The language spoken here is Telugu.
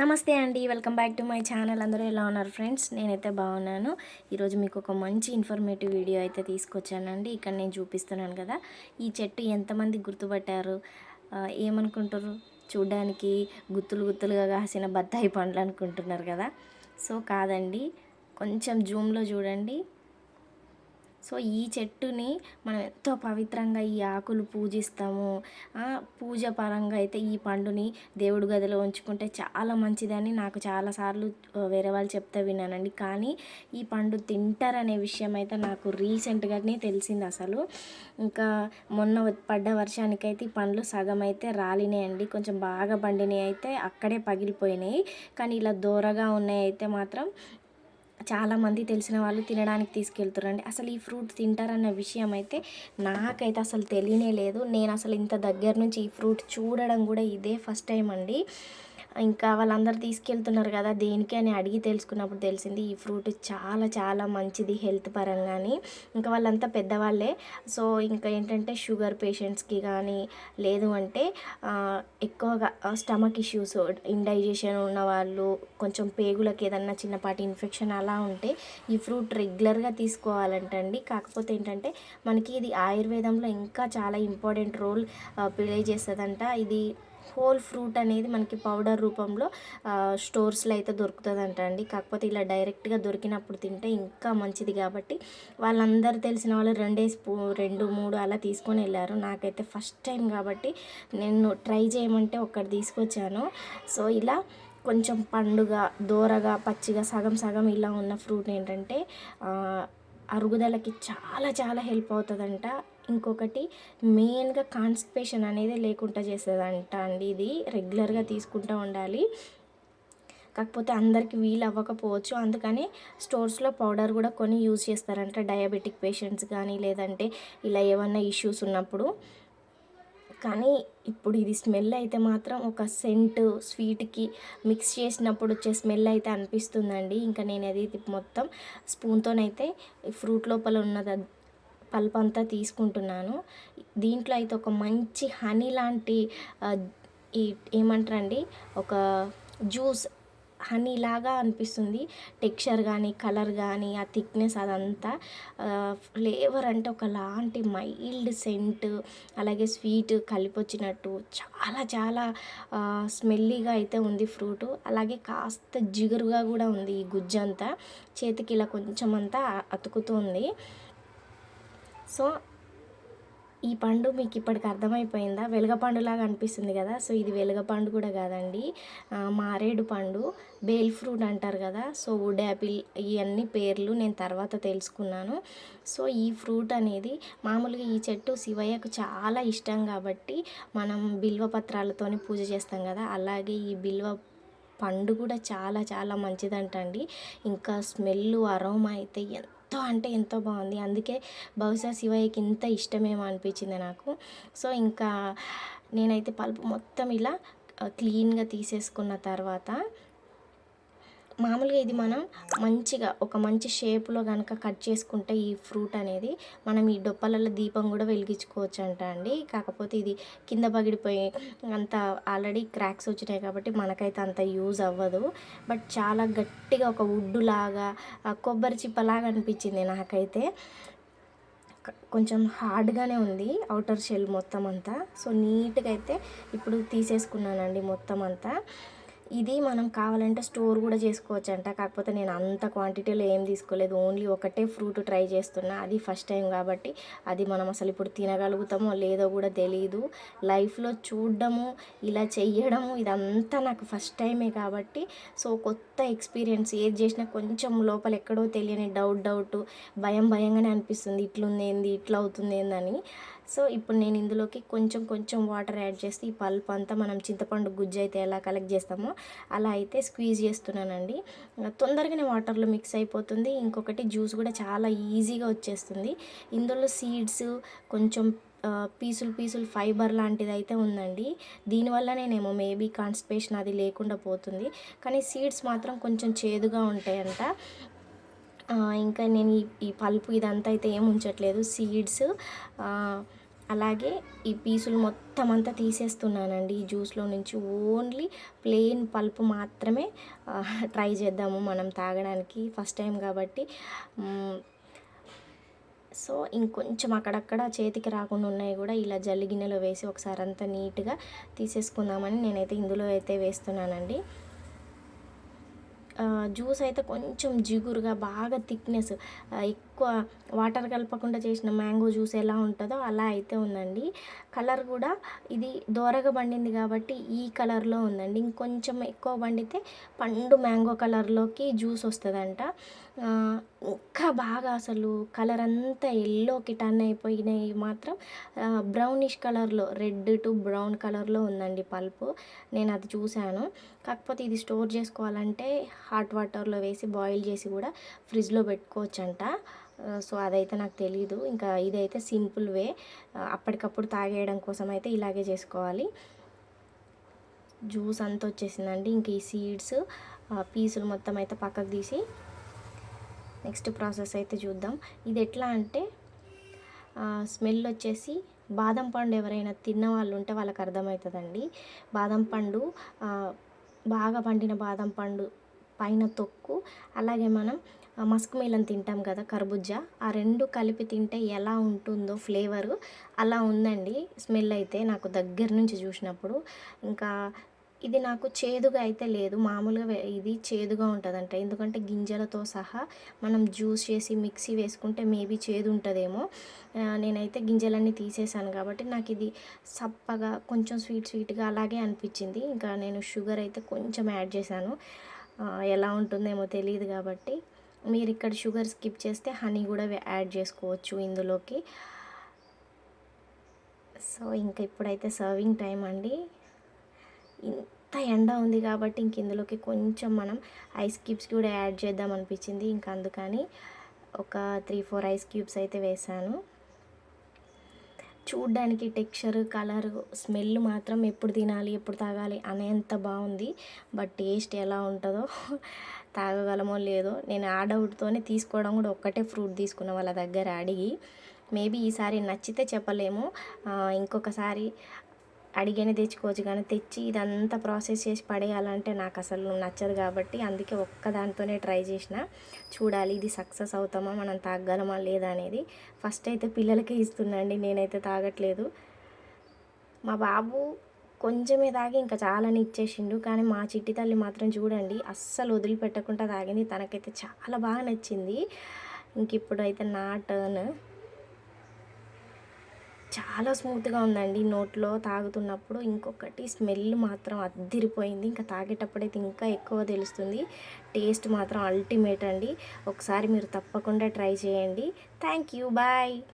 నమస్తే అండి welcome back to my channel. అందరూ ఎలా ఉన్నారు ఫ్రెండ్స్? నేనైతే బాగున్నాను. ఈరోజు మీకు ఒక మంచి ఇన్ఫర్మేటివ్ వీడియో అయితే తీసుకొచ్చానండి. ఇక్కడ నేను చూపిస్తున్నాను కదా ఈ చెట్టు ఎంతమంది గుర్తుపట్టారు? ఏమనుకుంటారు? చూడ్డానికి గుత్తులు గుత్తులుగా కాసిన బత్తాయి పండ్లు అనుకుంటున్నారు కదా. సో కాదండి కొంచెం జూమ్లో చూడండి. సో ఈ చెట్టుని మనం ఎంతో పవిత్రంగా ఈ ఆకులు పూజిస్తాము. పూజ పరంగా అయితే ఈ పండుని దేవుడి గదిలో ఉంచుకుంటే చాలా మంచిదని నాకు చాలాసార్లు వేరే వాళ్ళు చెప్తే విన్నానండి. కానీ ఈ పండు తింటారనే విషయం అయితే నాకు రీసెంట్గానే తెలిసింది అసలు. ఇంకా మొన్న పడ్డ వర్షానికైతే ఈ పండ్లు సగం అయితే రాలినాయండి. కొంచెం బాగా పండినాయి అయితే అక్కడే పగిలిపోయినాయి. కానీ ఇలా దూరగా ఉన్నాయి అయితే మాత్రం చాలామంది తెలిసిన వాళ్ళు తినడానికి తీసుకెళ్తారండి అసలు ఈ ఫ్రూట్ తింటారన్న విషయం అయితే నాకైతే అసలు తెలియనే లేదు. నేను అసలు ఇంత దగ్గర నుంచి ఈ ఫ్రూట్ చూడడం కూడా ఇదే ఫస్ట్ టైం అండి. ఇంకా వాళ్ళందరూ తీసుకెళ్తున్నారు కదా దేనికి అని అడిగి తెలుసుకున్నప్పుడు తెలిసింది ఈ ఫ్రూట్ చాలా చాలా మంచిది హెల్త్ పరంగాని. ఇంకా వాళ్ళంతా పెద్దవాళ్ళే. సో ఇంకా ఏంటంటే షుగర్ పేషెంట్స్కి కానీ లేదు అంటే ఎక్కువగా స్టమక్ ఇష్యూస్ ఇండైజెషన్ ఉన్న వాళ్ళు కొంచెం పేగులకు ఏదన్నా చిన్నపాటి ఇన్ఫెక్షన్ అలా ఉంటే ఈ ఫ్రూట్ రెగ్యులర్గా తీసుకోవాలంటండి. కాకపోతే ఏంటంటే మనకి ఇది ఆయుర్వేదంలో ఇంకా చాలా ఇంపార్టెంట్ రోల్ ప్లే చేస్తుందంట. ఇది హోల్ ఫ్రూట్ అనేది మనకి పౌడర్ రూపంలో స్టోర్స్లో అయితే దొరుకుతుందంట అండి. కాకపోతే ఇలా డైరెక్ట్గా దొరికినప్పుడు తింటే ఇంకా మంచిది కాబట్టి వాళ్ళందరూ తెలిసిన వాళ్ళు రెండే స్పూ రెండు మూడు అలా తీసుకొని వెళ్ళారు. నాకైతే ఫస్ట్ టైం కాబట్టి నేను ట్రై చేయమంటే ఒక్కటి తీసుకొచ్చాను. సో ఇలా కొంచెం పండుగ దోరగా పచ్చిగా సగం సగం ఇలా ఉన్న ఫ్రూట్ ఏంటంటే అరుగుదలకి చాలా చాలా హెల్ప్ అవుతుందంట. ఇంకొకటి మెయిన్గా కాన్స్టిపేషన్ అనేది లేకుండా చేసేదంట అండి ఇది. రెగ్యులర్గా తీసుకుంటూ ఉండాలి. కాకపోతే అందరికి వీలు అవ్వకపోవచ్చు. అందుకని స్టోర్స్లో పౌడర్ కూడా కొని యూజ్ చేస్తారంట డయాబెటిక్ పేషెంట్స్ కానీ లేదంటే ఇలా ఏమన్నా ఇష్యూస్ ఉన్నప్పుడు. కానీ ఇప్పుడు ఇది స్మెల్ అయితే మాత్రం ఒక సెంట్ స్వీట్కి మిక్స్ చేసినప్పుడు వచ్చే స్మెల్ అయితే అనిపిస్తుందండి. ఇంకా నేను అది మొత్తం స్పూన్తోనైతే ఫ్రూట్ లోపల ఉన్నది పల్ప్ అంతా తీసుకుంటున్నాను. దీంట్లో అయితే ఒక మంచి హనీ లాంటి ఈ ఏమంటారండి? ఒక జ్యూస్ హనీ లాగా అనిపిస్తుంది. టెక్స్చర్ కానీ కలర్ కానీ ఆ థిక్నెస్ అదంతా ఫ్లేవర్ అంటే ఒకలాంటి మైల్డ్ సెంట్ అలాగే స్వీట్ కలిపొచ్చినట్టు చాలా చాలా స్మెల్లీగా అయితే ఉంది ఫ్రూట్. అలాగే కాస్త జిగురుగా కూడా ఉంది ఈ గుజ్జంతా. చేతికి ఇలా కొంచెం అంతా అతుకుతుంది. సో ఈ పండు మీకు ఇప్పటికి అర్థమైపోయిందా? వెలగపండులాగా అనిపిస్తుంది కదా? సో ఇది వెలగపండు కూడా కాదండి. మారేడు పండు బేల్ ఫ్రూట్ అంటారు కదా? సో వుడ్ యాపిల్ ఇవన్నీ పేర్లు నేను తర్వాత తెలుసుకున్నాను. సో ఈ ఫ్రూట్ అనేది మామూలుగా ఈ చెట్టు శివయ్యకు చాలా ఇష్టం కాబట్టి మనం బిల్వ పత్రాలతోనే పూజ చేస్తాం కదా? అలాగే ఈ బిల్వ పండు కూడా చాలా చాలా మంచిదంటండి. ఇంకా స్మెల్ అరోమా అయితే ఎంత అంటే ఎంతో బాగుంది. అందుకే బహుశా శివయ్యకి ఇంత ఇష్టమేమో అనిపించింది నాకు. సో ఇంకా నేనైతే పలుపు మొత్తం ఇలా క్లీన్గా తీసేసుకున్న తర్వాత మామూలుగా ఇది మనం మంచిగా ఒక మంచి షేప్లో కనుక కట్ చేసుకుంటే ఈ ఫ్రూట్ అనేది మనం ఈ డొప్పలలో దీపం కూడా వెలిగించుకోవచ్చు అంట అండి. కాకపోతే ఇది కింద పగిడిపోయి అంత ఆల్రెడీ క్రాక్స్ వచ్చినాయి కాబట్టి మనకైతే అంత యూజ్ అవ్వదు. బట్ చాలా గట్టిగా ఒక వుడ్డు లాగా కొబ్బరి చిప్పలాగా అనిపించింది నాకైతే. కొంచెం హార్డ్గానే ఉంది అవుటర్ షెల్ మొత్తం అంతా. సో నీట్గా అయితే ఇప్పుడు తీసేసుకున్నానండి మొత్తం అంతా. ఇది మనం కావాలంటే స్టోర్ కూడా చేసుకోవచ్చు అంట కాకపోతే నేను అంత క్వాంటిటీలో ఏం తీసుకోలేదు. ఓన్లీ ఒకటే ఫ్రూట్ ట్రై చేస్తున్నా. అది ఫస్ట్ టైం కాబట్టి అది మనం అసలు ఇప్పుడు తినగలుగుతామో లేదో కూడా తెలియదు లైఫ్లో చూడడము ఇలా చెయ్యడము ఇదంతా నాకు ఫస్ట్ టైమే కాబట్టి సో కొత్త ఎక్స్పీరియన్స్ ఏది చేసినా కొంచెం లోపల ఎక్కడో తెలియని డౌట్ డౌట్ భయం భయంగానే అనిపిస్తుంది. ఇట్లుంది ఏంది ఇట్లా అవుతుంది ఏందని. సో ఇప్పుడు నేను ఇందులోకి కొంచెం కొంచెం వాటర్ యాడ్ చేస్తే ఈ పల్ప్ అంతా మనం చింతపండు గుజ్జు అయితే ఎలా కలెక్ట్ చేస్తామో అలా అయితే స్క్వీజ్ చేస్తున్నానండి. తొందరగానే వాటర్లో మిక్స్ అయిపోతుంది. ఇంకొకటి జ్యూస్ కూడా చాలా ఈజీగా వచ్చేస్తుంది. ఇందులో సీడ్స్ కొంచెం పీసులు పీసులు ఫైబర్ లాంటిది అయితే ఉందండి. దీనివల్లనేనేమో మేబీ కాన్స్టిపేషన్ అది లేకుండా పోతుంది. కానీ సీడ్స్ మాత్రం కొంచెం చేదుగా ఉంటాయంట. ఇంకా నేను ఈ ఈ పల్పు ఇదంతా అయితే ఏం ఉంచట్లేదు. సీడ్స్ అలాగే ఈ పీసులు మొత్తం అంతా తీసేస్తున్నానండి. ఈ జ్యూస్లో నుంచి ఓన్లీ ప్లెయిన్ పల్ప్ మాత్రమే ట్రై చేద్దాము మనం తాగడానికి ఫస్ట్ టైం కాబట్టి. సో ఇంకొంచెం అక్కడక్కడ చేతికి రాకుండా ఉన్నాయి కూడా ఇలా జల్లి గిన్నెలో వేసి ఒకసారి అంతా నీట్గా తీసేసుకుందామని నేనైతే ఇందులో అయితే వేస్తున్నానండి. జ్యూస్ అయితే కొంచెం జిగురుగా బాగా థిక్నెస్ ఎక్కువ వాటర్ కలపకుండా చేసిన మ్యాంగో జ్యూస్ ఎలా ఉంటుందో అలా అయితే ఉందండి. కలర్ కూడా ఇది దోరగా పండింది కాబట్టి ఈ కలర్లో ఉందండి. ఇంకొంచెం ఎక్కువ పండితే పండు మ్యాంగో కలర్లోకి జ్యూస్ వస్తుందంట. ఒక్క బాగా అసలు కలర్ అంతా ఎల్లోకి టర్న్ అయిపోయినాయి మాత్రం బ్రౌనిష్ కలర్లో రెడ్ టు బ్రౌన్ కలర్లో ఉందండి పల్పు. నేను అది చూశాను. కాకపోతే ఇది స్టోర్ చేసుకోవాలంటే హాట్ వాటర్లో వేసి బాయిల్ చేసి కూడా ఫ్రిడ్జ్లో పెట్టుకోవచ్చంట. సో అదైతే నాకు తెలీదు. ఇంకా ఇదైతే సింపుల్ వే. అప్పటికప్పుడు తాగేయడం కోసం అయితే ఇలాగే చేసుకోవాలి. జ్యూస్ అంతా వచ్చేసిందండి. ఇంక ఈ సీడ్స్ పీసులు మొత్తం అయితే పక్కకు తీసి నెక్స్ట్ ప్రాసెస్ అయితే చూద్దాం. ఇది ఎట్లా అంటే స్మెల్ వచ్చేసి బాదం పండు ఎవరైనా తిన్న వాళ్ళు ఉంటే వాళ్ళకి అర్థమవుతుందండి బాదం పండు బాగా పండిన బాదం పండు పైన తొక్కు అలాగే మనం మస్క్ మిలన్ తింటాం కదా కర్బుజా ఆ రెండు కలిపి తింటే ఎలా ఉంటుందో ఫ్లేవరు అలా ఉందండి స్మెల్ అయితే నాకు దగ్గర నుంచి చూసినప్పుడు. ఇంకా ఇది నాకు చేదుగా అయితే లేదు. మామూలుగా ఇది చేదుగా ఉంటుందంట. ఎందుకంటే గింజలతో సహా మనం జ్యూస్ చేసి మిక్సీ వేసుకుంటే మేబీ చేదు ఉంటుందేమో నేనైతే గింజలన్నీ తీసేసాను కాబట్టి నాకు ఇది సప్పగా కొంచెం స్వీట్ స్వీట్గా అలాగే అనిపించింది. ఇంకా నేను షుగర్ అయితే కొంచెం యాడ్ చేశాను. ఎలా ఉంటుందేమో తెలియదు కాబట్టి. మీరు ఇక్కడ షుగర్ స్కిప్ చేస్తే హనీ కూడా యాడ్ చేసుకోవచ్చు ఇందులోకి. సో ఇంకా ఇప్పుడైతే సర్వింగ్ టైం అండి. ఇంత ఎండ ఉంది కాబట్టి ఇంక ఇందులోకి కొంచెం మనం ఐస్ క్యూబ్స్ కూడా యాడ్ చేద్దాం అనిపించింది. ఇంకా అందుకని ఒక త్రీ ఫోర్ ఐస్ క్యూబ్స్ అయితే వేసాను. చూడ్డానికి టెక్స్చర్ కలర్ స్మెల్ మాత్రం ఎప్పుడు తినాలి ఎప్పుడు తాగాలి అనేంత బాగుంది. బట్ టేస్ట్ ఎలా ఉంటుందో తాగగలమో లేదో నేను ఆ డౌట్తోనే తీసుకోవడం కూడా ఒక్కటే ఫ్రూట్ తీసుకున్న వాళ్ళ దగ్గర అడిగి మేబీ ఈసారి నచ్చితే చెప్పలేము. ఇంకొకసారి అడిగని తెచ్చుకోవచ్చు కానీ తెచ్చి ఇదంతా ప్రాసెస్ చేసి పడేయాలంటే నాకు అసలు నచ్చదు కాబట్టి అందుకే ఒక్క దాంతోనే ట్రై చేసిన. చూడాలి ఇది సక్సెస్ అవుతామా మనం తాగలమా లేదా అనేది. ఫస్ట్ అయితే పిల్లలకే ఇస్తున్నాండి నేనైతే తాగట్లేదు. మా బాబు కొంచెమే తాగి ఇంకా చాలానే ఇచ్చేసిండు కానీ మా చిట్టి తల్లి మాత్రం చూడండి అస్సలు వదిలిపెట్టకుండా తాగింది. తనకైతే చాలా బాగా నచ్చింది. ఇంక ఇప్పుడు అయితే నా టర్న్ చాలా స్మూత్గా ఉందండి నోట్లో తాగుతున్నప్పుడు. ఇంకొకటి స్మెల్ మాత్రం అద్దిరిపోయింది. ఇంకా తాగేటప్పుడైతే ఇంకా ఎక్కువ తెలుస్తుంది. టేస్ట్ మాత్రం అల్టిమేట్ అండి. ఒకసారి మీరు తప్పకుండా ట్రై చేయండి. Thank you. బాయ్.